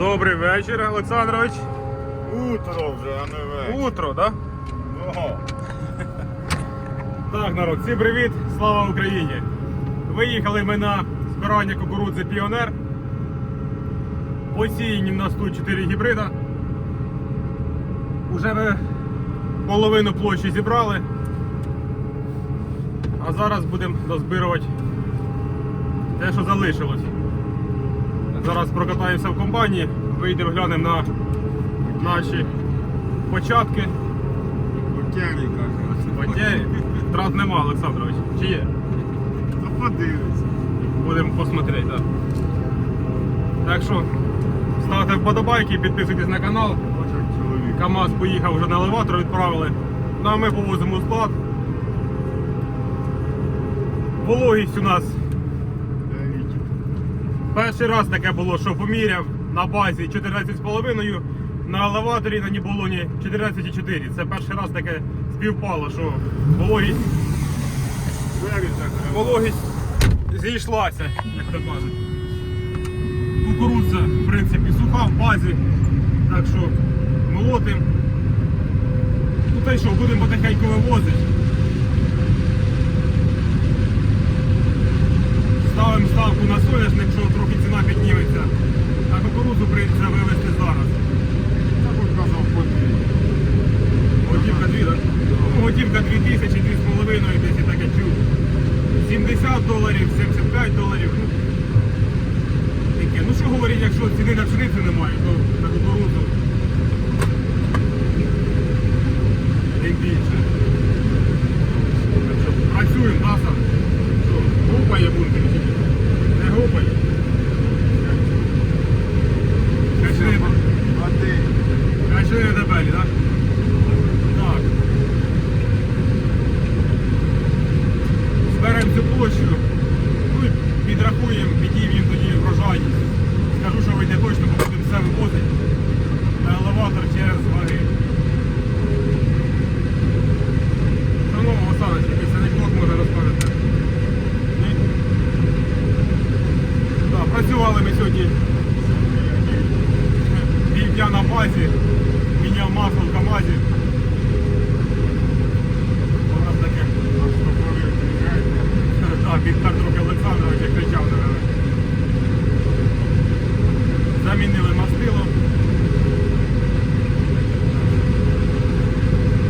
Добрий вечір, Олександрович. Утро вже, а не вечір. Утро, так? Ого. Так, народ, всім привіт! Слава Україні! Виїхали ми на збирання кукурудзи Піонер. Посіяні в нас тут 4 гібрида. Уже ми половину площі зібрали. А зараз будемо дозбирувати те, що залишилось. Зараз прокатаємося в компанії, вийдемо глянемо на наші початки. Потягні, каже. Потері. Трат нема, Олександрович. Чи є? Ну подивися. Будемо посмотрети, так. Так що, ставте вподобайки, підписуйтесь на канал. КАМАЗ поїхав вже на елеватор, відправили. Ну а ми повозимо склад. Вологість у нас. Перший раз таке було, що поміряв на базі 14,5, на елеваторі на Ніболоні 14,4. Це перший раз таке співпало, що вологість Вологість зійшлася, як то кажуть. Кукурудза, в принципі, суха в базі. Так що молотим. Ну та й що, будемо потихеньку вивозити. Ставимо ставку на соняшник, що трохи ціна підніметься. А кукурудзу прийдеться вивезти зараз. Так от казав подвір'я. Готівка 2, ну, готівка 2000, 2,5 десь і таке чув. 70 доларів, 75 доларів. Ну, таке. ну що говорить, якщо ціни на пшеницю немає, то на кукурудзу тим більше. Так що працюємо, Наса. Що, гупає бункер чи ні? Не гупає. Качни, Один. качни дебелі, так? Так. Зберемо цю площу, ну і підрахуємо, підіймемо тоді врожайність. Скажу, що вийде точно, бо будемо все вивозити на елеватор через ваги. Шановний Олександр, якийсь анекдот може розказати. Ні? Так, працювали ми сьогодні півдня на базі, міняв масло в КАМАЗі. У нас таке. А що коли приїжджаєте? Так, він так трохи Олександрович як кричав на мене. Замінили мастило.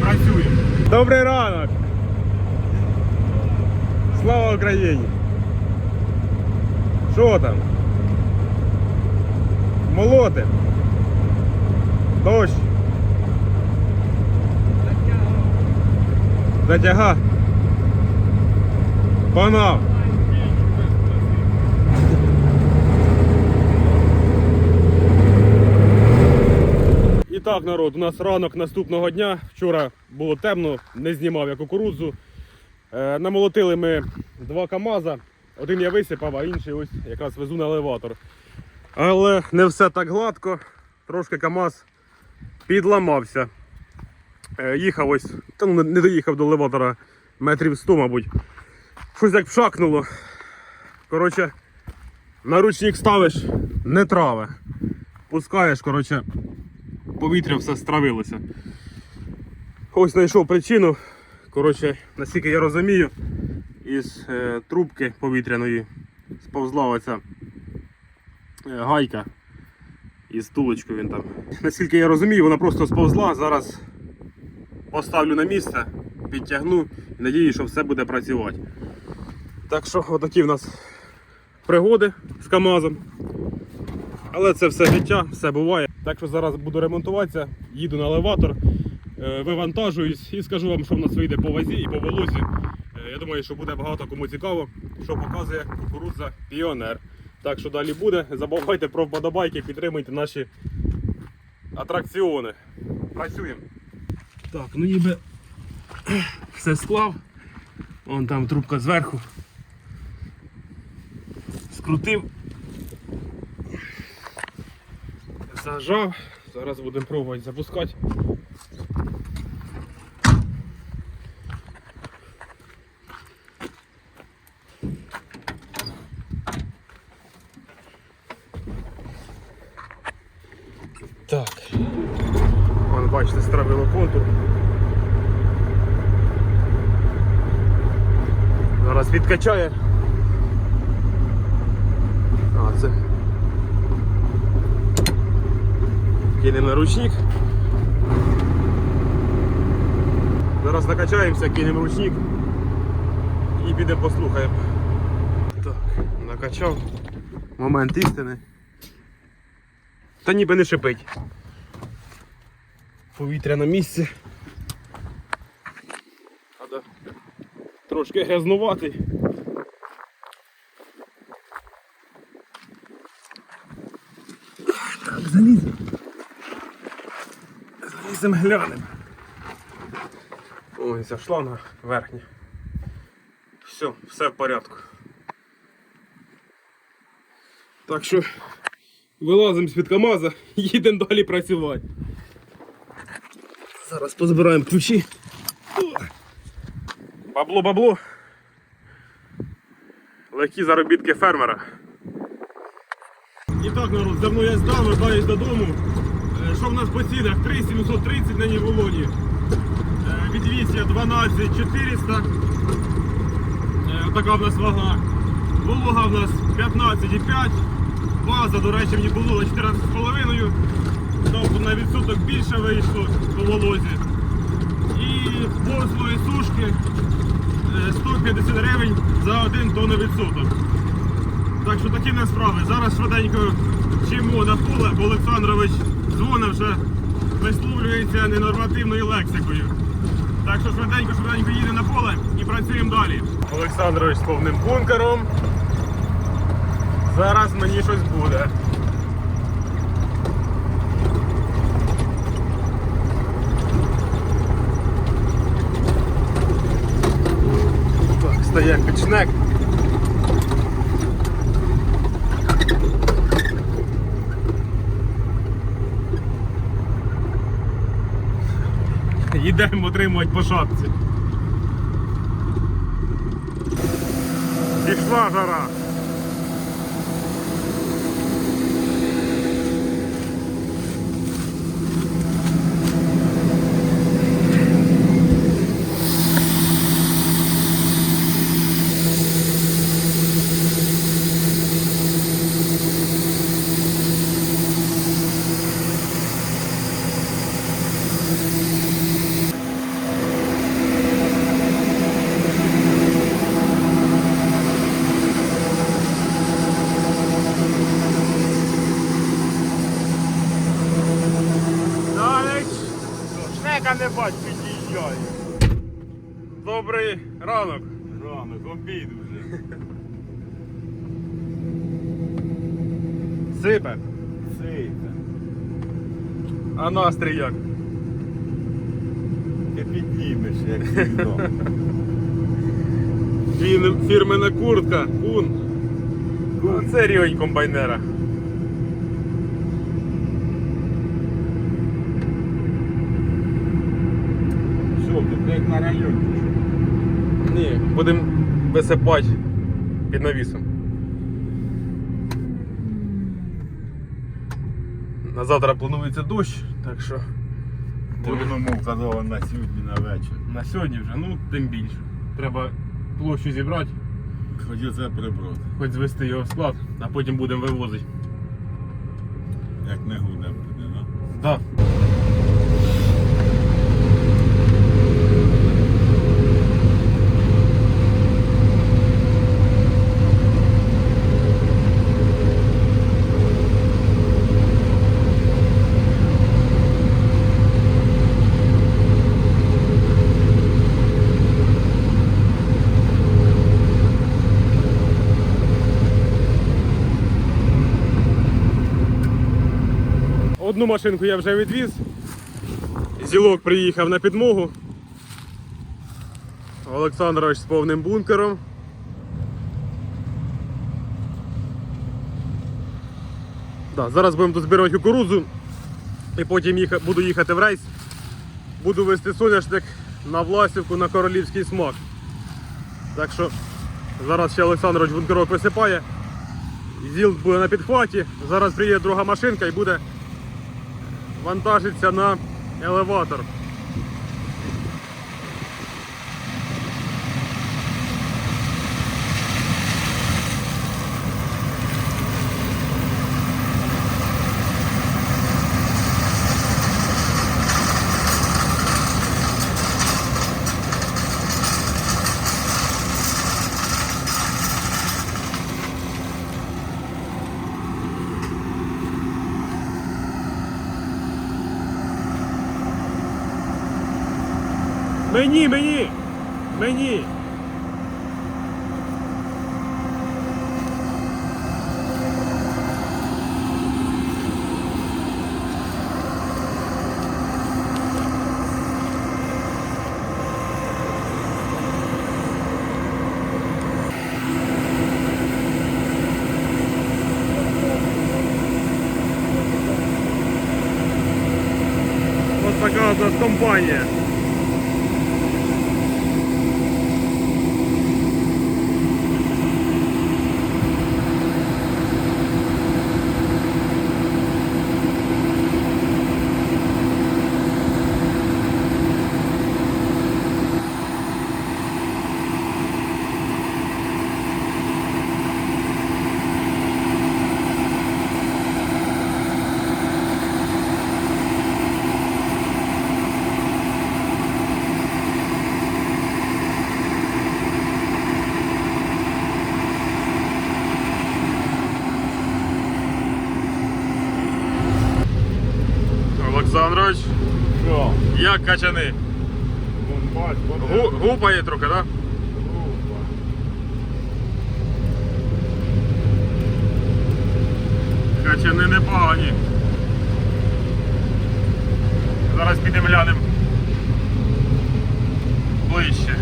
Працюємо. Добрий ранок! Слава Україні! Що там? Молоти. Дощ. Затяга. Панав. І так, народ, у нас ранок наступного дня. Вчора було темно, не знімав я кукурудзу. Е, намолотили ми два КАМАЗа. Один я висипав, а інший ось якраз везу на елеватор. Але не все так гладко. Трошки КАМАЗ підламався. Е, їхав ось, та ну не доїхав до елеватора метрів 100, мабуть. Щось як пшакнуло. Коротше, на ручник ставиш, не траве. Пускаєш, коротше, повітря все стравилося. Ось знайшов причину. Коротше, наскільки я розумію, із е, трубки повітряної сповзла оця е, гайка із тулочкою він там. Наскільки я розумію, вона просто сповзла. Зараз поставлю на місце, підтягну і надію, що все буде працювати. Так що отакі в нас пригоди з КАМАЗом. Але це все життя, все буває. Так що зараз буду ремонтуватися, їду на елеватор, е, вивантажуюсь і скажу вам, що в нас вийде по вазі і по волозі. Е, Я думаю, що буде багато кому цікаво, що показує кукурудза Піонер. Так що далі буде. Забувайте про вподобайки, підтримуйте наші атракціони. Працюємо. Так, ну ніби все склав. Вон там трубка зверху. Скрутив. Зажав. Зараз будемо пробувати запускати. Так. Вон, бачите, стравило контур. Зараз відкачає. А, це. Кинемо ручник. Зараз накачаємося, кинемо ручник і підемо послухаємо. Так, накачав. Момент істини. Та ніби не шипить. Повітря на місці. Треба трошки грязнуватий. Так, заліземо. Заліземо глянемо. Ой, ця шланга верхня. Все, все в порядку. Так що вилазимо з-під КАМАЗа і їдемо далі працювати. Зараз позбираємо ключі. Бабло, бабло. Легкі заробітки фермера. І так, народ, давно я здав, вертаюсь додому. Е, Що в нас по цінах? 3730 на Ніволоні. Відвісія 12 400. Е, Така в нас вага. Волога в нас 15,5. База, до речі, мені було на 14,5. Тобто на відсоток більше вийшло по волозі. І послуги сушки е, 150 гривень за 1 тонну відсоток. Так що такі в справи. Зараз швиденько чимо на поле, бо Олександрович дзвонив вже висловлюється ненормативною лексикою. Так що швиденько, швиденько їде на поле і працюємо далі. Олександрович з повним бункером. Зараз мені щось буде. Так, стає пічнек. Їдемо отримувати по шапці. Пішла жара. Ранок. Ранок, обід вже. Сипе. Сийте. А настрій як? Ти піднімеш, як завжди. Фін- Фірмена куртка. Кун. Кун. Це рівень комбайнера. Що, ти як на районі? Будемо висипати під навісом. На завтра планується дощ, так що мов казала на сьогодні на вечір. на сьогодні вже, ну тим більше. Треба площу зібрати, Хоч оце прибрати. хоч звести його в склад, а потім будемо вивозити. Як не гудем туди, ну. Так. Одну машинку я вже відвіз. Зілок приїхав на підмогу. Олександрович з повним бункером. Да, зараз будемо тут збирати кукурудзу і потім їха, буду їхати в рейс. Буду вести соняшник на Власівку на королівський смак. Так що зараз ще Олександрович бункерок висипає. Зіл буде на підхваті. Зараз приїде друга машинка і буде вантажиться на елеватор. Мені, мені! Мені! Ось така у нас компанія. Качани? Бомбать, Гу, гупає трохи, так? Качани непогані. Зараз підемо глянемо ближче.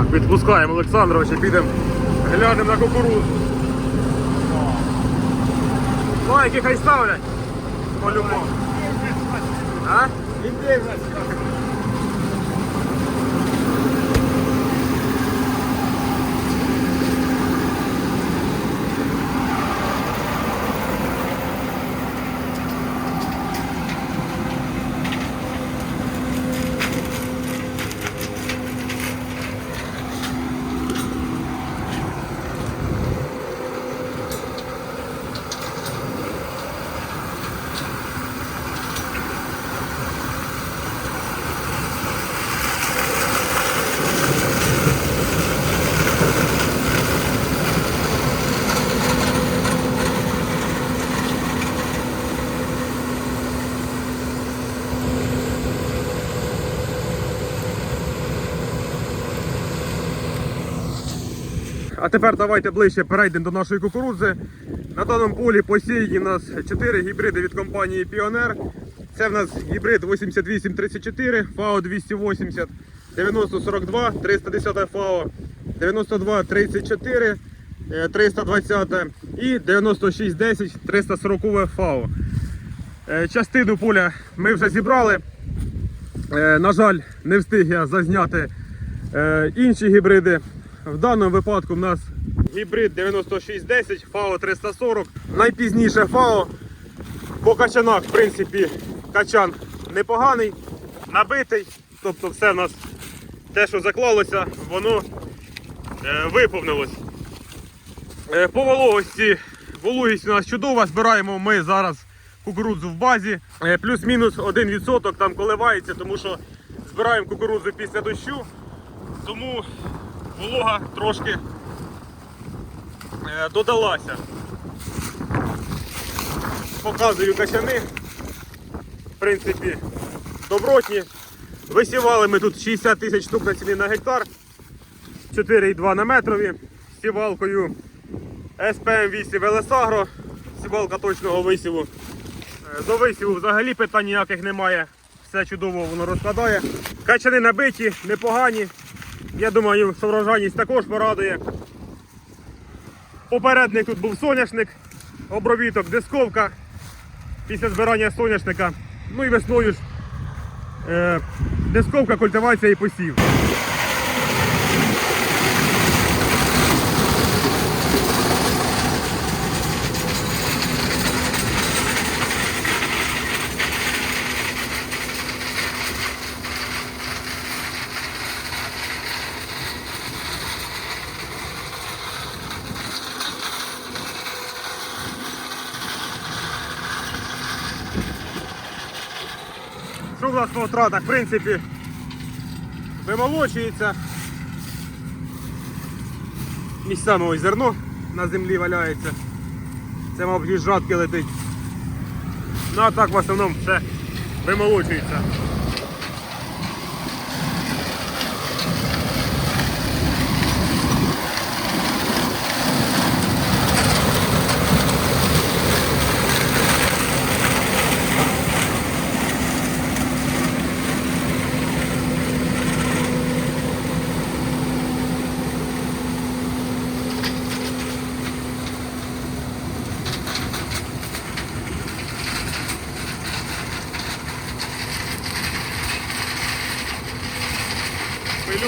Так, відпускаємо Олександровича, підемо глянемо на кукурудзу. Лайки хай ставлять. По-любому. А? А тепер давайте ближче перейдемо до нашої кукурудзи. На даному полі посіяні у нас 4 гібриди від компанії Pioneer. Це в нас гібрид 8834, FAO 280, 9042, 310 FAO, 9234, е, 320 і 9610, 340 FAO. Е, Частину поля ми вже зібрали. Е, На жаль, не встиг я зазняти е, інші гібриди. В даному випадку в нас гібрид 9610, FAO 340. Найпізніше FAO. По качанах, в принципі, качан непоганий, набитий. Тобто все в нас те, що заклалося, воно е, виповнилось. Е, по вологості, вологість у нас чудова, збираємо ми зараз кукурудзу в базі. Е, плюс-мінус 1% там коливається, тому що збираємо кукурудзу після дощу, тому волога трошки е, додалася. Показую качани. В принципі, добротні. Висівали ми тут 60 тисяч штук на ціні на гектар. 4,2 на метрові. Сівалкою SPM 8 Велесагро. Сівалка точного висіву. Е, До висіву взагалі питань ніяких немає. Все чудово воно розкладає. Качани набиті, непогані. Я думаю, що врожайність також порадує. Попередник тут був соняшник, обробіток, дисковка після збирання соняшника. Ну і весною ж е, дисковка, культивація і посів. Що в нас по втратах? В принципі, вимолочується. Місцями ось зерно на землі валяється. Це, мабуть, із жатки летить. Ну а так в основному все вимолочується.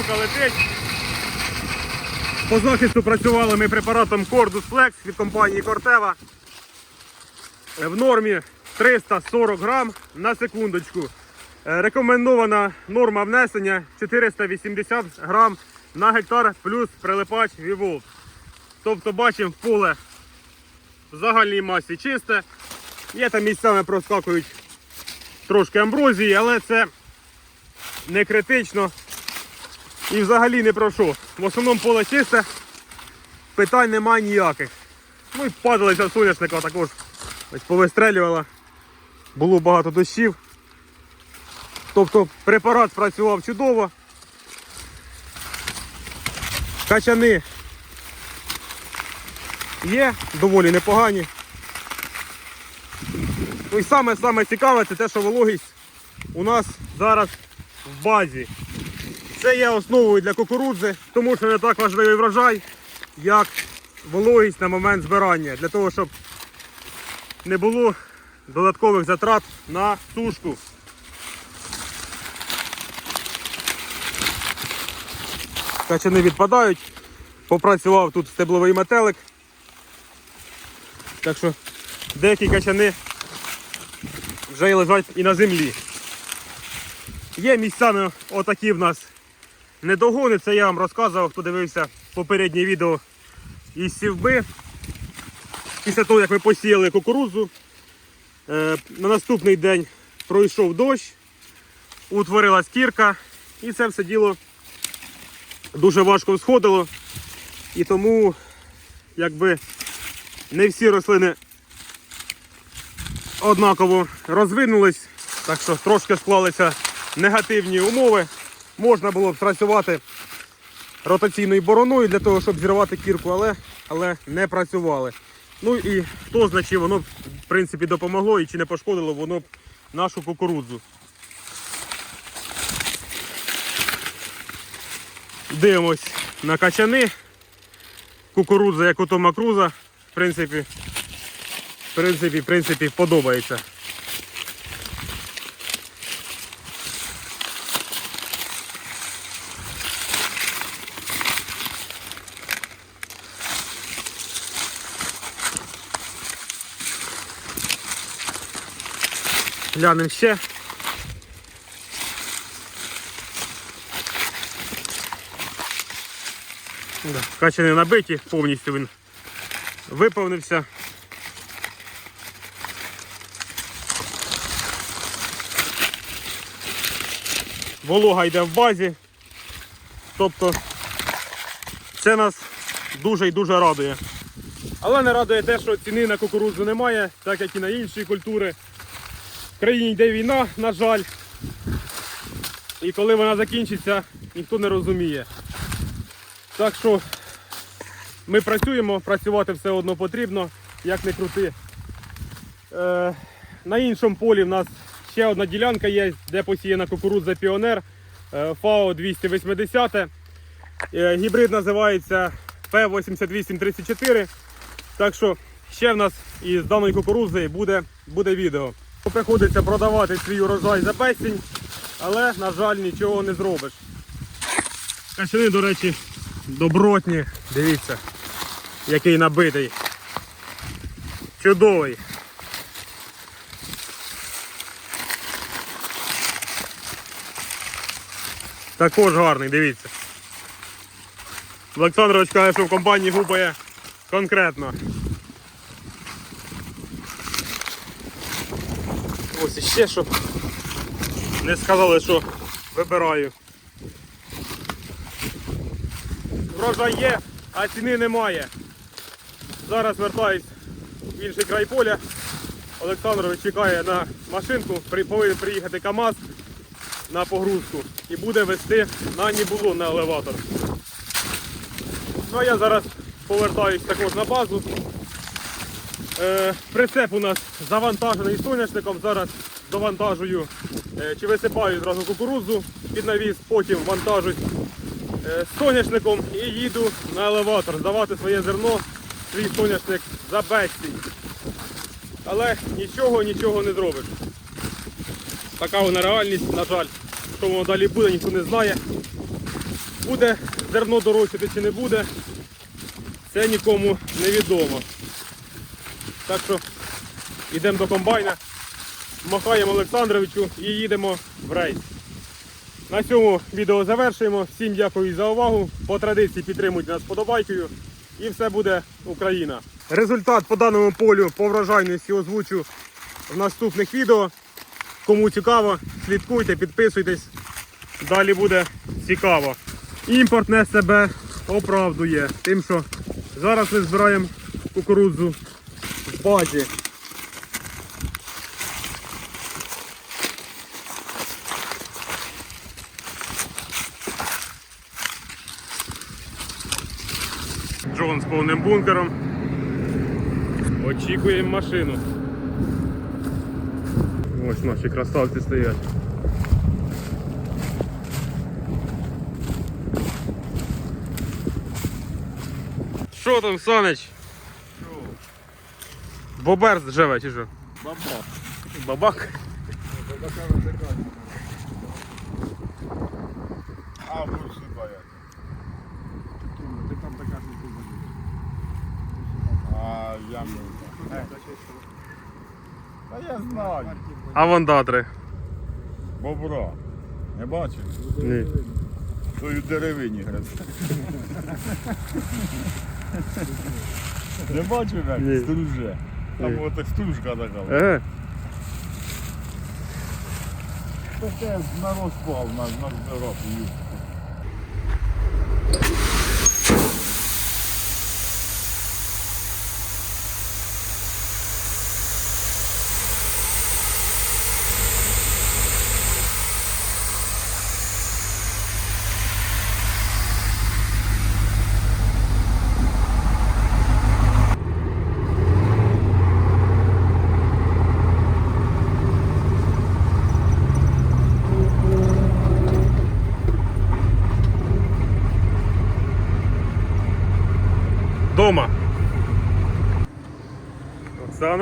Пилюка летить. По захисту працювали ми препаратом Cordus Flex від компанії Corteva. Е, В нормі 340 грам на секундочку. Е, Рекомендована норма внесення 480 грам на гектар плюс прилипач Вівол. Тобто бачимо поле в загальній масі чисте. Є там місцями проскакують трошки амброзії, але це не критично і взагалі не про що. В основному поле чисте, питань немає ніяких. Ну і падалися в соняшника також. Ось повистрелювала. Було багато дощів. Тобто препарат працював чудово. Качани є, доволі непогані. Ну і саме саме цікаве це те, що вологість у нас зараз в базі. Це є основою для кукурудзи, тому що не так важливий врожай, як вологість на момент збирання, для того, щоб не було додаткових затрат на сушку. Качани відпадають. Попрацював тут стебловий метелик. Так що деякі качани вже лежать і на землі. Є місцями отакі в нас недогони. Це я вам розказував, хто дивився попереднє відео із сівби. Після того, як ми посіяли кукурудзу, е, на наступний день пройшов дощ, утворилась кірка, і це все діло дуже важко всходило. І тому якби не всі рослини однаково розвинулись, так що трошки склалися негативні умови. Можна було б працювати ротаційною бороною для того, щоб зірвати кірку, але, але не працювали. Ну і хто знає, чи воно в принципі допомогло і чи не пошкодило воно б нашу кукурудзу. Дивимось на качани. Кукурудза, як у Тома в принципі, в принципі, в принципі, подобається. Глянемо ще. Качани набиті, повністю він виповнився. Волога йде в базі. Тобто це нас дуже і дуже радує. Але не радує те, що ціни на кукурудзу немає, так як і на інші культури. Країні йде війна, на жаль. І коли вона закінчиться, ніхто не розуміє. Так що ми працюємо, працювати все одно потрібно, як не крути. Е, на іншому полі в нас ще одна ділянка є, де посіяна кукурудза Піонер е, ФАО 280. Е, гібрид називається P8834. Так що ще в нас із даної кукурудзи буде, буде відео. Приходиться продавати свій урожай за безцінь, але, на жаль, нічого не зробиш. Качани, до речі, добротні. Дивіться, який набитий. Чудовий. Також гарний, дивіться. Олександрович каже, що в компанії гупає конкретно. Ось іще, щоб не сказали, що вибираю. Врожай є, а ціни немає. Зараз вертаюсь в інший край поля. Олександрович чекає на машинку, повинен приїхати КАМАЗ на погрузку і буде вести на Нібулон на елеватор. Ну а я зараз повертаюсь також на базу. Е, прицеп у нас завантажений соняшником. Зараз довантажую е, чи висипаю зразу кукурудзу під навіс, потім вантажусь е, соняшником і їду на елеватор здавати своє зерно, свій соняшник за безцінь. Але нічого, нічого не зробиш. Така вона реальність, на жаль. Що воно далі буде, ніхто не знає. Буде зерно дорожчати чи не буде, це нікому не відомо. Так що йдемо до комбайна, махаємо Олександровичу і їдемо в рейс. На цьому відео завершуємо. Всім дякую за увагу. По традиції підтримуйте нас подобайкою. І все буде Україна. Результат по даному полю по врожайності озвучу в наступних відео. Кому цікаво, слідкуйте, підписуйтесь. Далі буде цікаво. Імпортне себе оправдує тим, що зараз ми збираємо кукурудзу базі. Джон з повним бункером. Очікуємо машину. Ось наші красавці стоять. Що там, Санич? Бобер живе чи що? Баба. Бабак? А, больше бояться. Ти там така бурси боять. А, я не знаю. Та я знаю. А вандатри? Бобра. Не бачив? Ні. Тою деревині грець. Не бачив як? Ні. Струже. Там вот от так стружка така. Е, Таке народ спав на, на здоров.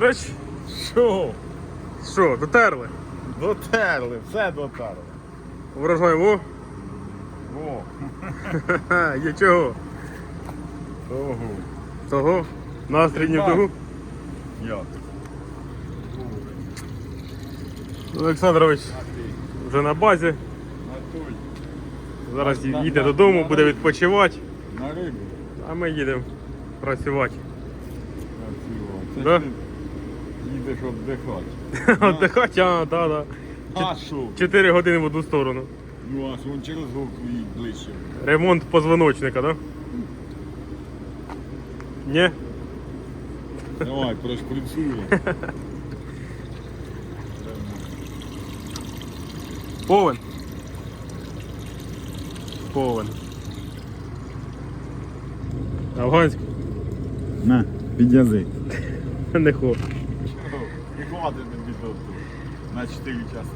Олександрович, Що? що, дотерли? Дотерли, все дотерли. Врожай, во? О, Ха, є чого? ого. Того? Настрій не в того? Як? Олександрович вже на базі. Зараз їде додому, буде відпочивати, на рибу. а ми їдемо працювати. Це Да? Ти їдеш віддихати. Отдихати, а, да, да. А що? 4 години в одну сторону. Ну, а вон через їдь ближче. Ремонт позвоночника, да? Ні? Давай, прошприцюємо. Повен. Повен. Афганський? На, під язик. Не хочу. І хватить тобі на 4 часи.